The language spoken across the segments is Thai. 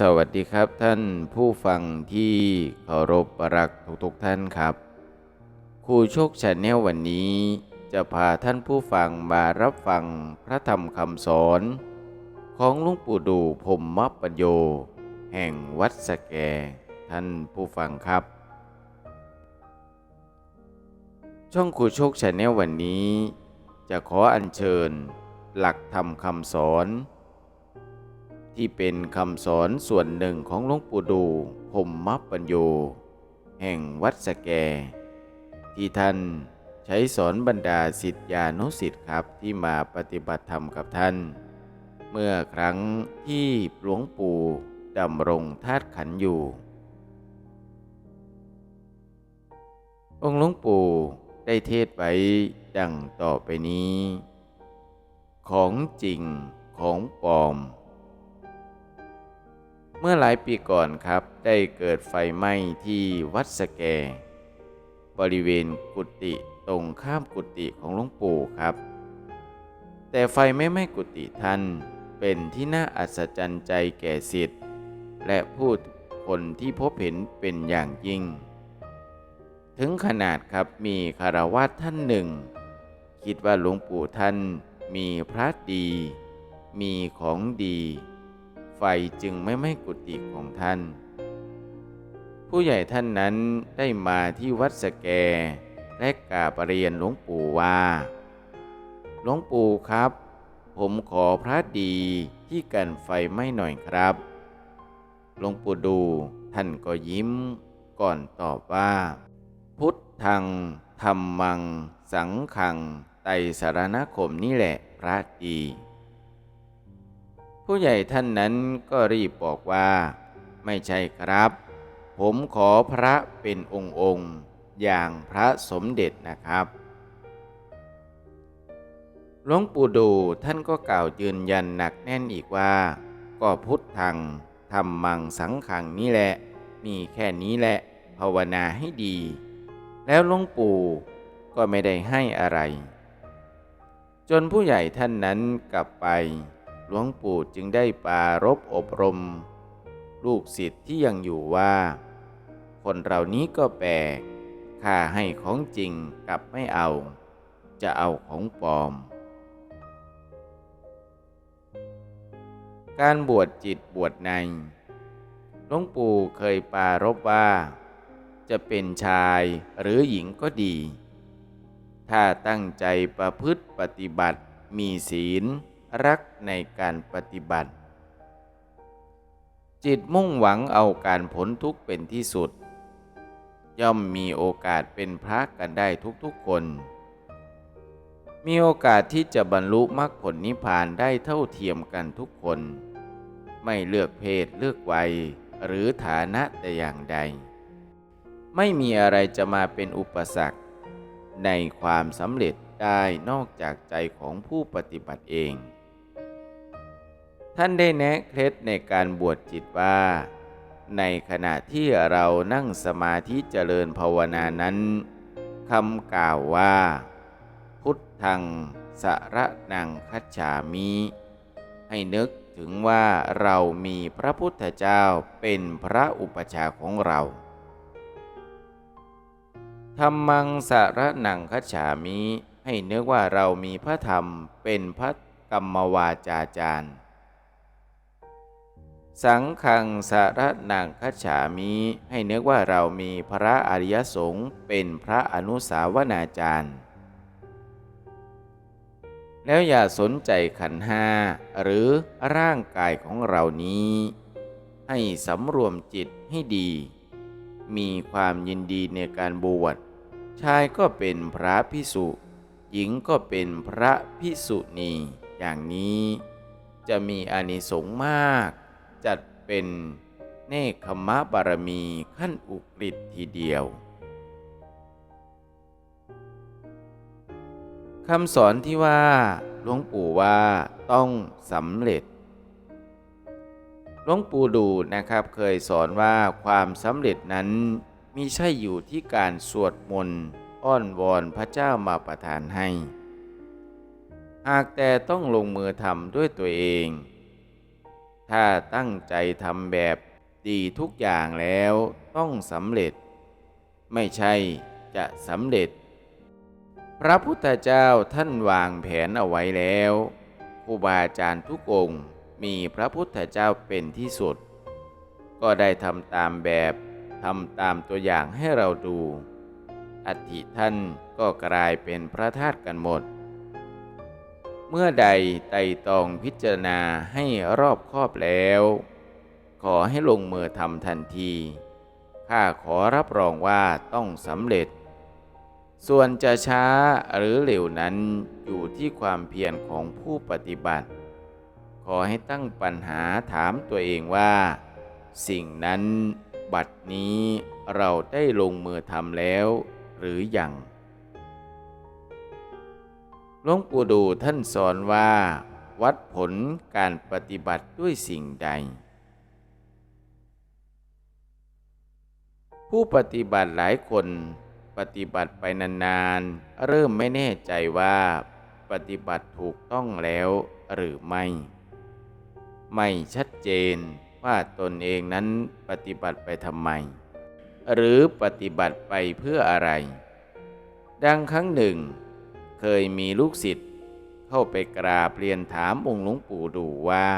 สวัสดีครับท่านผู้ฟังที่เคารพรักทุกๆท่านครับครูโชคชาแนลวันนี้ จะพาท่านผู้ฟังมารับฟังพระธรรมคำสอน ของหลุงปู่ดูพรหมมปัญโย แห่งวัดสแก ท่านผู้ฟังครับ ช่องครูโชคชาแนลวันนี้ จะขออัญเชิญ หลักธรรมคำสอน ที่เป็นคำสอนส่วนหนึ่งของหลวงปู่ดูพรหมมปัญโย แห่งวัดสแก ที่ท่านใช้สอนบรรดาสิทธิานุสิทธิ์ครับที่มาปฏิบัติธรรมกับท่าน เมื่อครั้งที่หลวงปู่ดำรงธาตุขันอยู่ องค์หลวงปู่ได้เทศไว้ดังต่อไปนี้ ของจริงของปลอม เมื่อหลายปีก่อนครับ ได้เกิดไฟไหม้ที่วัดสแก บริเวณกุฏิตรงข้ามกุฏิของหลวงปู่ครับ แต่ไฟไม่ไหม้กุฏิท่านเป็นที่น่าอัศจรรย์ใจแก่สิทธิ์และผู้คนที่พบเห็นเป็นอย่างยิ่ง ถึงขนาดครับมีคารวาสท่านหนึ่ง คิดว่าหลวงปู่ท่านมีพระดี มีของดี ไฟจึงไม่ไหม้กุฏิของท่าน ผู้ใหญ่ท่านนั้นได้มาที่วัดสแก และกราบเรียนหลวงปู่ว่า หลวงปู่ครับ ผมขอพระดีที่กันไฟไหม้หน่อยครับ หลวงปู่ดูท่านก็ยิ้มก่อนตอบว่า พุทธังธรรมัง สังขังไตรสารณคมนี่แหละพระดี ผู้ใหญ่ท่านนั้นก็รีบบอกว่า ไม่ใช่ครับ ผมขอพระเป็นองค์องค์อย่างพระสมเด็จนะครับหลวงปู่ดูท่านก็กล่าวยืนยันหนักแน่นอีกว่า ก็พุทธังธรรมังสังขังนี่แหละ มีแค่นี้แหละ ภาวนาให้ดี แล้วหลวงปู่ก็ไม่ได้ให้อะไร จนผู้ใหญ่ท่านนั้นกลับไป ลวงปู่จึงได้ปรารบอบรม ลูกศิษย์ที่ยังอยู่ว่า คนเรานี้ก็แปลกข้าให้ของจริงกลับไม่เอา จะเอาของปลอม การบวชจิตบวชในหลวงปู่เคยปรารบว่า จะเป็นชายหรือหญิงก็ดี ถ้าตั้งใจประพฤติปฏิบัติมีศีล รักในการปฏิบัติ จิตมุ่งหวังเอาการผลทุกข์เป็นที่สุด ย่อมมีโอกาสเป็นพระกันได้ทุกๆคน มีโอกาสที่จะบรรลุมรรคผลนิพพานได้เท่าเทียมกันทุกคน ไม่เลือกเพศเลือกวัยหรือฐานะแต่อย่างใด ไม่มีอะไรจะมาเป็นอุปสรรคในความสำเร็จได้นอกจากใจของผู้ปฏิบัติเอง ท่านได้แนะเคล็ดในการบวชจิตว่า ในขณะที่เรานั่งสมาธิเจริญภาวนานั้นคำกล่าวว่า พุทธังสระนังคัจฉามิ ให้นึกถึงว่าเรามีพระพุทธเจ้าเป็นพระอุปชาของเราธรรมังสารนังคัจฉามิ ให้นึกว่าเรามีพระธรรมเป็นพระกรรมวาจาจารย์ สังขังสารนังคัจฉามิให้นึกว่าเรามีพระอริยสงฆ์เป็นพระอนุสาวนาจารย์ แล้วอย่าสนใจขันห้าหรือร่างกายของเรานี้ ให้สำรวมจิตให้ดี มีความยินดีในการบวชชายก็เป็นพระพิสุ หญิงก็เป็นพระพิสุณีอย่างนี้ จะมีอานิสงส์มาก จัดเป็นเนคขมะบารมีขั้นอุกฤษทีเดียวคำสอนที่ว่าหลวงปู่ว่าต้องสำเร็จหลวงปู่ดูนะครับเคยสอนว่าความสำเร็จนั้นมีใช่อยู่ที่การสวดมนต์อ้อนวอนพระเจ้ามาประทานให้ หากแต่ต้องลงมือทำด้วยตัวเอง ถ้าตั้งใจทำแบบดีทุกอย่างแล้วต้องสำเร็จ ไม่ใช่จะสำเร็จ พระพุทธเจ้าท่านวางแผนเอาไว้แล้วครูบาอาจารย์ทุกองค์มีพระพุทธเจ้าเป็นที่สุด ก็ได้ทำตามแบบทำตามตัวอย่างให้เราดู อัฐิท่านก็กลายเป็นพระธาตุกันหมด เมื่อใดไต่ตองพิจารณาให้รอบคอบแล้ว ขอให้ลงมือทำทันที ข้าขอรับรองว่าต้องสำเร็จ ส่วนจะช้าหรือเร็วนั้นอยู่ที่ความเพียรของผู้ปฏิบัติ ขอให้ตั้งปัญหาถามตัวเองว่า สิ่งนั้นบัดนี้เราได้ลงมือทำแล้วหรืออยัง หลวงปู่ดูท่านสอนว่า วัดผลการปฏิบัติด้วยสิ่งใด ผู้ปฏิบัติหลายคนปฏิบัติไปนานๆ เริ่มไม่แน่ใจว่าปฏิบัติถูกต้องแล้วหรือไม่ ไม่ชัดเจนว่าตนเองนั้นปฏิบัติไปทำไม หรือปฏิบัติไปเพื่ออะไร ดังครั้งหนึ่ง เคยมีลูกศิษย์เข้าไปกราบเรียนถามองค์หลวงปู่ดูว่า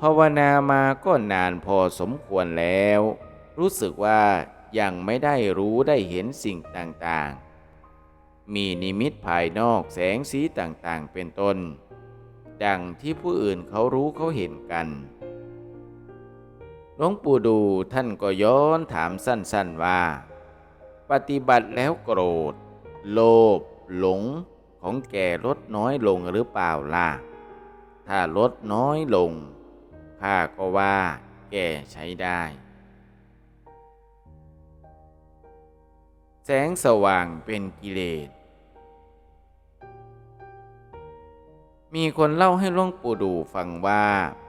ภาวนามาก็นานพอสมควรแล้ว รู้สึกว่ายังไม่ได้รู้ได้เห็นสิ่งต่างๆ มีนิมิตภายนอกแสงสีต่างๆ เป็นต้น ดังที่ผู้อื่นเขารู้เขาเห็นกันหลวงปู่ดูท่านก็ย้อนถามสั้นๆว่า ปฏิบัติแล้วโกรธ โลภ หลงของแกลดน้อยลงหรือเปล่าล่ะ ถ้าลดน้อยลงข้าก็ว่า แกใช้ได้ แสงสว่างเป็นกิเลส มีคนเล่าให้หลวงปู่ดูฟังว่า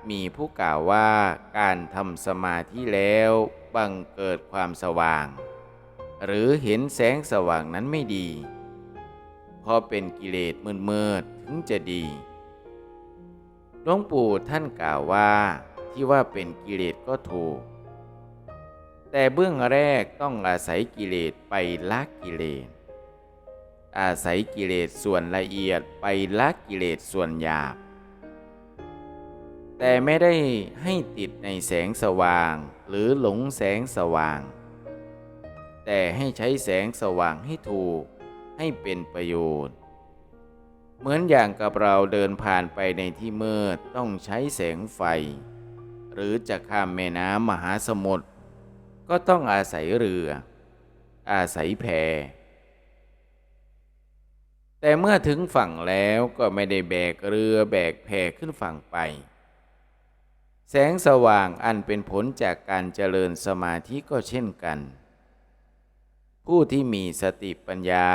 มีผู้กล่าวว่าการทำสมาธิแล้วบังเกิดความสว่าง หรือเห็นแสงสว่างนั้นไม่ดี พราะเป็นกิเลสมืดๆถึงจะดีหลวงปู่ท่านกล่าวว่าที่ว่าเป็นกิเลสก็ถูก แต่เบื้องแรกต้องอาศัยกิเลสไปละกิเลส อาศัยกิเลสส่วนละเอียดไปละกิเลสส่วนหยาบ แต่ไม่ได้ให้ติดในแสงสว่างหรือหลงแสงสว่าง แต่ให้ใช้แสงสว่างให้ถูก ให้เป็นประโยชน์ เหมือนอย่างกับเราเดินผ่านไปในที่มืดต้องใช้แสงไฟ หรือจะข้ามแม่น้ำมหาสมุทรก็ต้องอาศัยเรือ อาศัยแพแต่เมื่อถึงฝั่งแล้วก็ไม่ได้แบกเรือแบกแพขึ้นฝั่งไป แสงสว่างอันเป็นผลจากการเจริญสมาธิก็เช่นกัน ผู้ที่มีสติปัญญา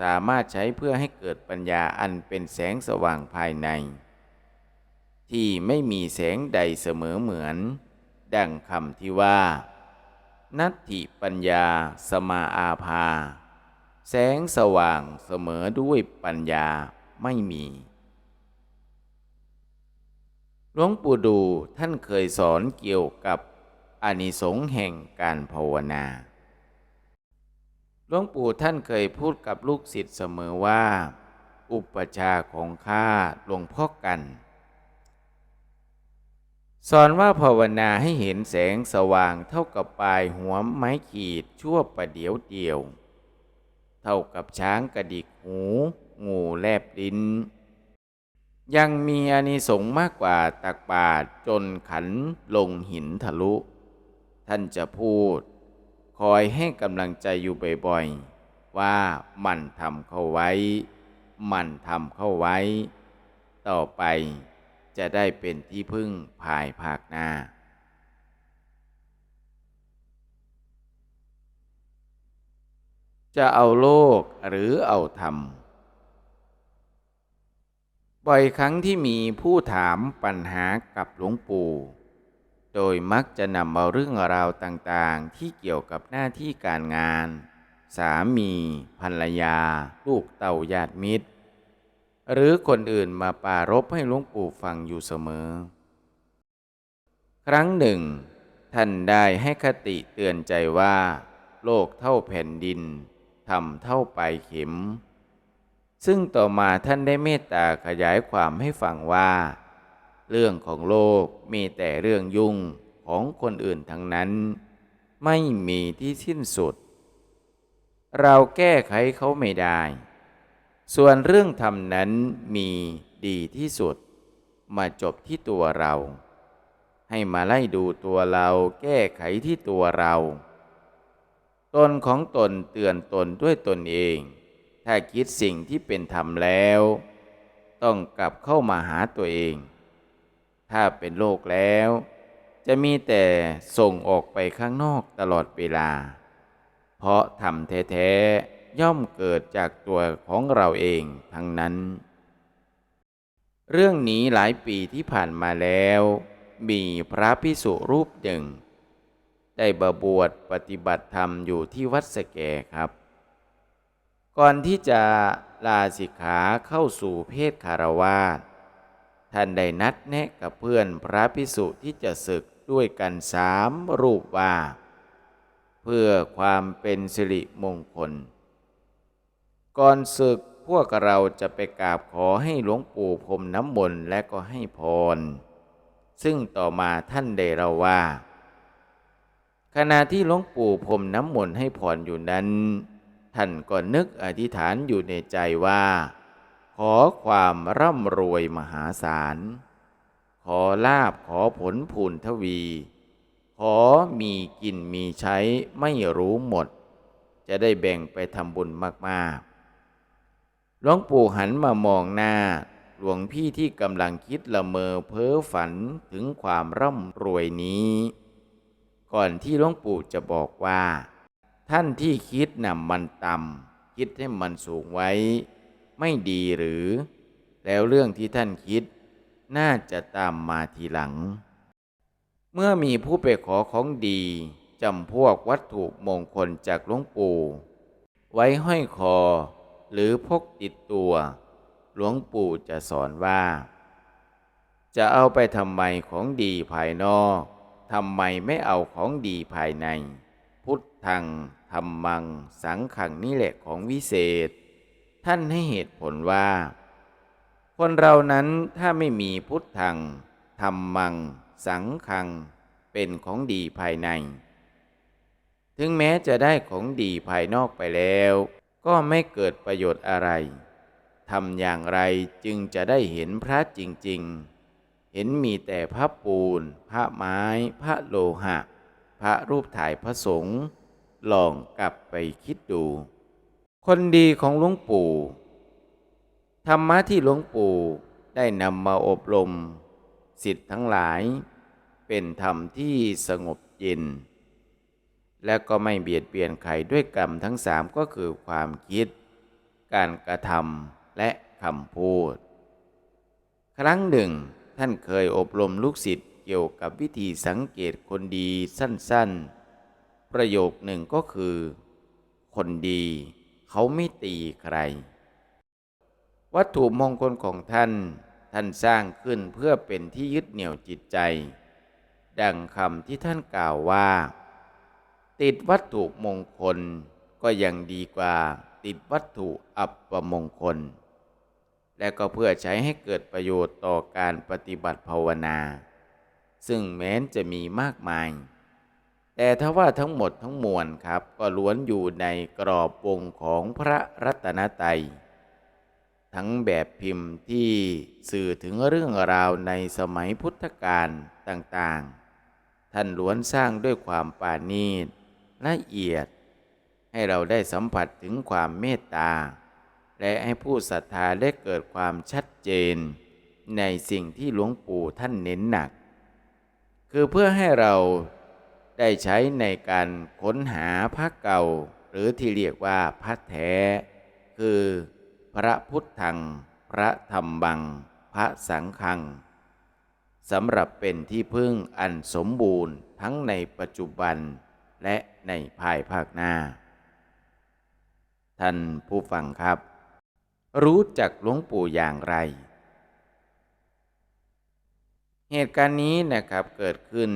สามารถใช้เพื่อให้เกิดปัญญาอันเป็นแสงสว่างภายใน ที่ไม่มีแสงใดเสมอเหมือน ดังคำที่ว่า นัตถิปัญญาสมาอาภา แสงสว่างเสมอด้วยปัญญาไม่มีหลวงปู่ดูท่านเคยสอนเกี่ยวกับอานิสงส์แห่งการภาวนา หลวงปู่ท่านเคยพูดกับลูกศิษย์เสมอว่า อุปชาของข้าหลวงพ่อกัน สอนว่าภาวนาให้เห็นแสงสว่างเท่ากับปลายหัวไม้ขีดชั่วประเดียวเดียว เท่ากับช้างกระดิกหู งูแลบลิ้น ยังมีอานิสงส์มากกว่าตักบาตรจนขันลงหินทะลุ ท่านจะพูด คอยให้กำลังใจอยู่บ่อยๆ ว่ามันทำเข้าไว้ มันทำเข้าไว้ ต่อไปจะได้เป็นที่พึ่งภายภาคหน้า จะเอาโลกหรือเอาธรรม บ่อยครั้งที่มีผู้ถามปัญหากับหลวงปู่ โดยมักจะนำเอาเรื่องราวต่างๆ ที่เกี่ยวกับหน้าที่การงาน สามีภรรยา ลูกเต่าญาติมิตร หรือคนอื่นมาปารบให้หลวงปู่ฟังอยู่เสมอ ครั้งหนึ่ง ท่านได้ให้คติเตือนใจว่า โลกเท่าแผ่นดินทำเท่าปลายเข็ม ซึ่งต่อมาท่านได้เมตตาขยายความให้ฟังว่า เรื่องของโลกมีแต่เรื่องยุ่งของคนอื่นทั้งนั้น ไม่มีที่สิ้นสุด เราแก้ไขเขาไม่ได้ ส่วนเรื่องธรรมนั้นมีดีที่สุด มาจบที่ตัวเรา ให้มาไล่ดูตัวเราแก้ไขที่ตัวเรา ตนของตนเตือนตนด้วยตนเอง ถ้าคิดสิ่งที่เป็นธรรมแล้ว ต้องกลับเข้ามาหาตัวเอง ถ้าเป็นโลกแล้ว จะมีแต่ส่งออกไปข้างนอกตลอดเวลา เพราะธรรมแท้ๆย่อมเกิดจากตัวของเราเองทั้งนั้น เรื่องนี้หลายปีที่ผ่านมาแล้ว มีพระพิสุรูปหนึ่ง ได้บวชปฏิบัติธรรมอยู่ที่วัดสแกครับ ก่อนที่จะลาสิกขาเข้าสู่เพศคารวาส ท่านได้นัดแนะกับเพื่อนพระพิสุที่จะศึกด้วยกันสามรูปว่า เพื่อความเป็นสิริมงคล ก่อนศึกพวกเราจะไปกราบขอให้หลวงปู่พรมน้ำมนต์และก็ให้พร ซึ่งต่อมาท่านได้เราว่า ขณะที่หลวงปู่พรมน้ำมนต์ให้พรอยู่นั้น ท่านก็นึกอธิษฐานอยู่ในใจว่า ขอความร่ำรวยมหาศาล ขอลาบขอผลพูนทวี ขอมีกินมีใช้ไม่รู้หมด จะได้แบ่งไปทำบุญมากๆ หลวงปู่หันมามองหน้า หลวงพี่ที่กำลังคิดละเมอเพ้อฝันถึงความร่ำรวยนี้ ก่อนที่หลวงปู่จะบอกว่า ท่านที่คิดนำมันต่ำคิดให้มันสูงไว้ ไม่ดีหรือ แล้วเรื่องที่ท่านคิด น่าจะตามมาทีหลัง เมื่อมีผู้ไปขอของดีจำพวกวัตถุมงคลจากหลวงปู่ ไว้ห้อยคอ หรือพกติดตัว หลวงปู่จะสอนว่า จะเอาไปทำไมของดีภายนอกทำไมไม่เอาของดีภายใน พุทธังธรรมัง สังขังนี่แหละของวิเศษ ท่านให้เหตุผลว่า คนเรานั้นถ้าไม่มีพุทธังธรรมัง สังขัง เป็นของดีภายใน ถึงแม้จะได้ของดีภายนอกไปแล้ว ก็ไม่เกิดประโยชน์อะไรทำอย่างไรจึงจะได้เห็นพระจริง ๆ เห็นมีแต่พระปูน พระไม้ พระโลหะ พระรูปถ่ายพระสงฆ์ลองกลับไปคิดดู คนดีของหลวงปู่ ธรรมะที่หลวงปู่ได้นำมาอบรมสิทธิ์ทั้งหลาย เป็นธรรมที่สงบเย็น และก็ไม่เบียดเบียนใครด้วยกรรมทั้งสามก็คือความคิด การกระทำและคำพูด ครั้งหนึ่ง ท่านเคยอบรมลูกศิษย์เกี่ยวกับวิธีสังเกตคนดีสั้นๆ ประโยคหนึ่งก็คือ คนดี เขาไม่ตีใคร วัตถุมงคลของท่าน ท่านสร้างขึ้นเพื่อเป็นที่ยึดเหนี่ยวจิตใจ ดังคำที่ท่านกล่าวว่า ติดวัตถุมงคลก็ยังดีกว่าติดวัตถุอัปมงคล และก็เพื่อใช้ให้เกิดประโยชน์ต่อการปฏิบัติภาวนา ซึ่งแม้นจะมีมากมาย แต่ถ้าว่าทั้งหมดทั้งมวลครับ ก็ล้วนอยู่ในกรอบวงของพระรัตนตรัยทั้งแบบพิมพ์ที่สื่อถึงเรื่องราวในสมัยพุทธกาลต่างๆ ท่านล้วนสร้างด้วยความปาณีตละเอียด ให้เราได้สัมผัสถึงความเมตตา และให้ผู้ศรัทธาได้เกิดความชัดเจน ในสิ่งที่หลวงปู่ท่านเน้นหนัก คือเพื่อให้เรา ได้ใช้ในการค้นหาพระเก่า หรือที่เรียกว่าพระแท้ คือพระพุทธัง พระธรรมบัง พระสังฆังสำหรับเป็นที่พึ่งอันสมบูรณ์ทั้งในปัจจุบันและในภายภาคหน้า ท่านผู้ฟังครับ รู้จักหลวงปู่อย่างไร เหเหตุการณ์นี้นะครับเกิดขึ้น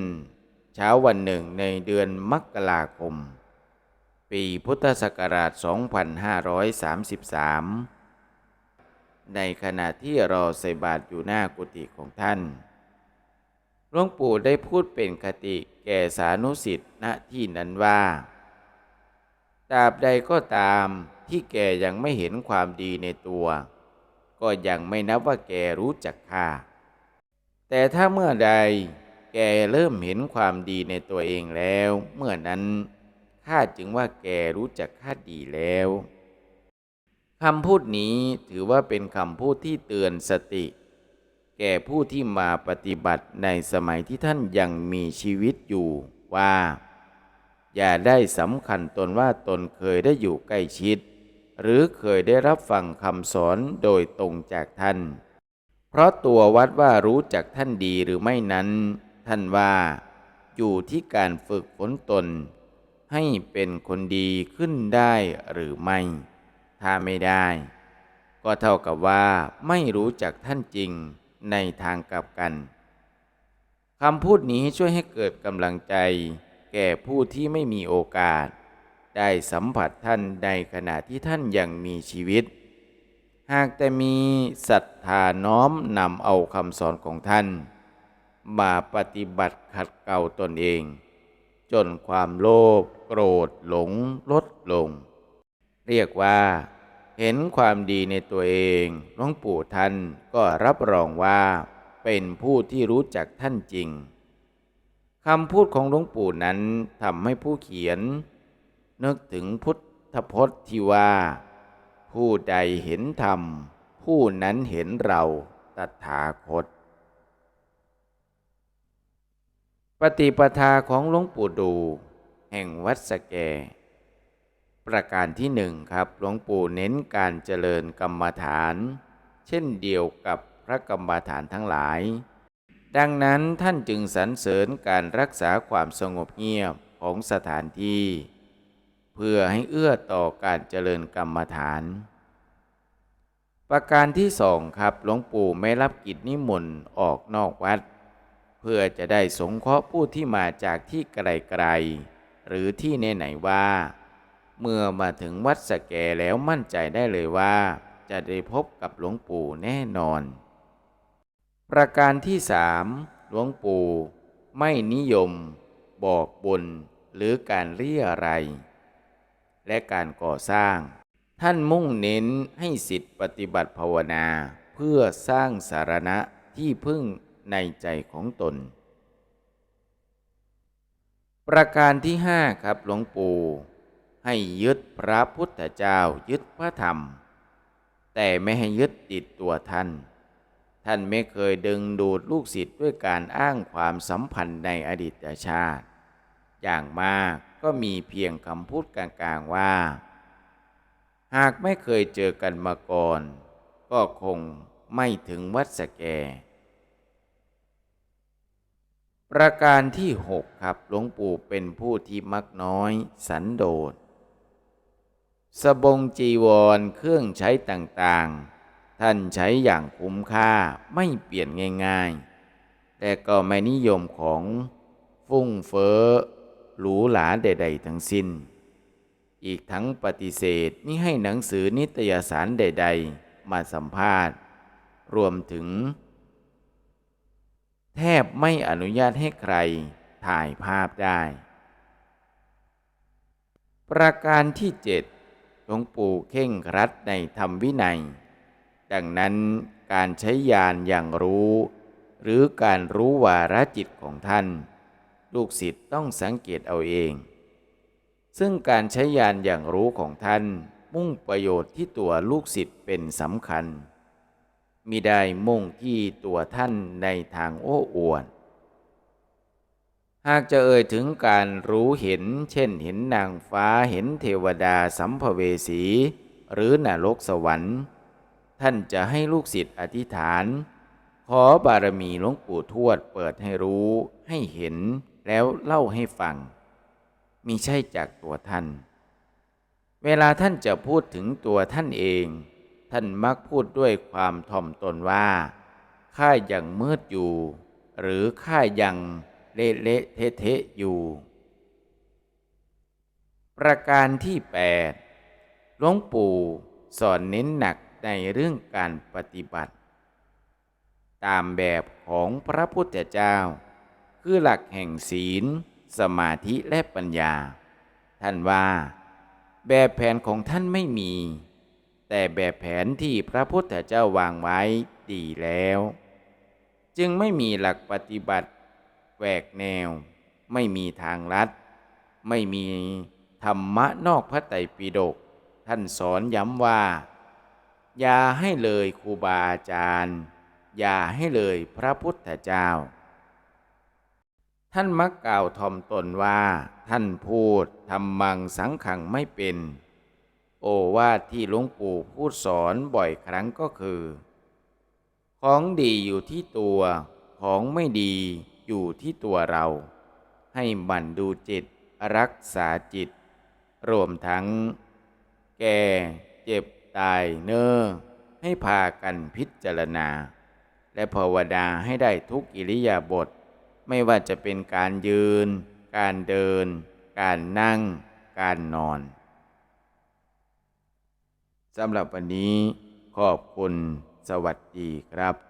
เช้าวันหนึ่งในเดือนมกราคม ปีพุทธศักราช 2533 ในขณะที่รอใส่บาตรอยู่หน้ากุฏิของท่านหลวงปู่ได้พูดเป็นคติแก่สานุสิทธิ์ณที่นั้นว่าตราบใดก็ตามที่แกยังไม่เห็นความดีในตัว ก็ยังไม่นับว่าแกรู้จักข้าแต่ถ้าเมื่อใด แกเริ่มเห็นความดีในตัวเองแล้ว เมื่อนั้นข้าจึงว่าแกรู้จักข้าดีแล้วคำพูดนี้ถือว่าเป็นคำพูดที่เตือนสติ แก่ผู้ที่มาปฏิบัติในสมัยที่ท่านยังมีชีวิตอยู่ว่า อย่าได้สำคัญตนว่าตนเคยได้อยู่ใกล้ชิด หรือเคยได้รับฟังคำสอนโดยตรงจากท่าน เพราะตัววัดว่ารู้จักท่านดีหรือไม่นั้น ท่านว่าอยู่ที่การฝึกฝนตน ให้เป็นคนดีขึ้นได้หรือไม่ ถ้าไม่ได้ ก็เท่ากับว่าไม่รู้จักท่านจริงในทางกลับกันคำพูดนี้ช่วยให้เกิดกำลังใจ แก่ผู้ที่ไม่มีโอกาส ได้สัมผัสท่านในขณะที่ท่านยังมีชีวิต หากแต่มีศรัทธาน้อมนำเอาคำสอนของท่าน มาปฏิบัติขัดเกลาตนเอง จนความโลภโกรธหลงลดลง เรียกว่าเห็นความดีในตัวเองหลวงปู่ท่านก็รับรองว่า เป็นผู้ที่รู้จักท่านจริงคำพูดของหลวงปู่นั้นทำให้ผู้เขียน นึกถึงพุทธพจน์ที่ว่า ผู้ใดเห็นธรรม ผู้นั้นเห็นเราตถาคต ปฏิปทาของหลวงปู่ดู แห่งวัดสแก ประการที่หนึ่งครับหลวงปู่เน้นการเจริญกรรมฐาน เช่นเดียวกับพระกรรมฐานทั้งหลาย ดังนั้นท่านจึงสรรเสริญการรักษาความสงบเงียบของสถานที่ เพื่อให้เอื้อต่อการเจริญกรรมฐาน ประการที่สองครับหลวงปู่ไม่รับกิจนิมนต์ออกนอกวัด พื่อจะได้สงเคราะห์ผู้ที่มาจากที่ไกลๆหรือที่ไหนๆว่า เมื่อมาถึงวัดสแกแล้วมั่นใจได้เลยว่า จะได้พบกับหลวงปู่แน่นอน ประการที่สามหลวงปู่ไม่นิยม บอกบุญหรือการเรียอะไร และการก่อสร้าง ท่านมุ่งเน้นให้สิทธิปฏิบัติภาวนา เพื่อสร้างสารณะที่พึ่ง ในใจของตน ประการที่ห้าครับหลวงปู่ให้ยึดพระพุทธเจ้ายึดพระธรรม แต่ไม่ให้ยึดติดตัวท่าน ท่านไม่เคยดึงดูดลูกศิษย์ด้วยการอ้างความสัมพันธ์ในอดีตชาติ อย่างมากก็มีเพียงคำพูดกลางๆว่า หากไม่เคยเจอกันมาก่อน ก็คงไม่ถึงวัดสแก ประการที่หกครับหลวงปู่เป็นผู้ที่มักน้อย สันโดษสบงจีวรเครื่องใช้ต่างๆ ท่านใช้อย่างคุ้มค่าไม่เปลี่ยนง่ายๆ แต่ก็ไม่นิยมของฟุ่งเฟ้อหรูหราใด ๆ ทั้งสิ้น อีกทั้งปฏิเสธมิให้หนังสือนิตยสารใด ๆ มาสัมภาษณ์ รวมถึง แทบไม่อนุญาตให้ใครถ่ายภาพได้ ประการที่เจ็ดหลวงปู่เข่งรัดในธรรมวินัย ดังนั้นการใช้ยานอย่างรู้ หรือการรู้วาระจิตของท่าน ลูกศิษย์ต้องสังเกตเอาเอง ซึ่งการใช้ยานอย่างรู้ของท่านมุ่งประโยชน์ที่ตัวลูกศิษย์เป็นสำคัญ มิได้มุ่งที่ตัวท่านในทางโอ้อวดหากจะเอ่ยถึงการรู้เห็น เช่นเห็นนางฟ้าเห็นเทวดาสัมภเวสี หรือนรกสวรรค์ ท่านจะให้ลูกศิษย์อธิษฐาน ขอบารมีหลวงปู่ทวดเปิดให้รู้ให้เห็นแล้วเล่าให้ฟังมิใช่จากตัวท่าน เวลาท่านจะพูดถึงตัวท่านเอง ท่านมักพูดด้วยความถ่อมตนว่าข้ายังมืดอยู่ หรือข้ายังเละเละเทะเทะอยู่ ประการที่8หลวงปู่สอนเน้นหนักในเรื่องการปฏิบัติ ตามแบบของพระพุทธเจ้า คือหลักแห่งศีล สมาธิและปัญญา ท่านว่า แบบแผนของท่านไม่มี แต่แบบแผนที่พระพุทธเจ้าวางไว้ดีแล้ว จึงไม่มีหลักปฏิบัติแหวกแนว ไม่มีทางลัด ไม่มีธรรมะนอกพระไตรปิฎกท่านสอนย้ำว่า อย่าให้เลยครูบาอาจารย์ อย่าให้เลยพระพุทธเจ้า ท่านมักกล่าวทอมตนว่า ท่านพูดทำมังสังขังไม่เป็น โอวาทที่หลวงปู่พูดสอนบ่อยครั้งก็คือ ของดีอยู่ที่ตัว ของไม่ดีอยู่ที่ตัวเรา ให้หมั่นดูจิตรักษาจิต รวมทั้ง แก่เจ็บตายเน้อให้พากันพิจารณา และภาวนาให้ได้ทุกอิริยาบถไม่ว่าจะเป็นการยืน การเดิน การนั่ง การนอน สำหรับวันนี้ขอบคุณสวัสดีครับ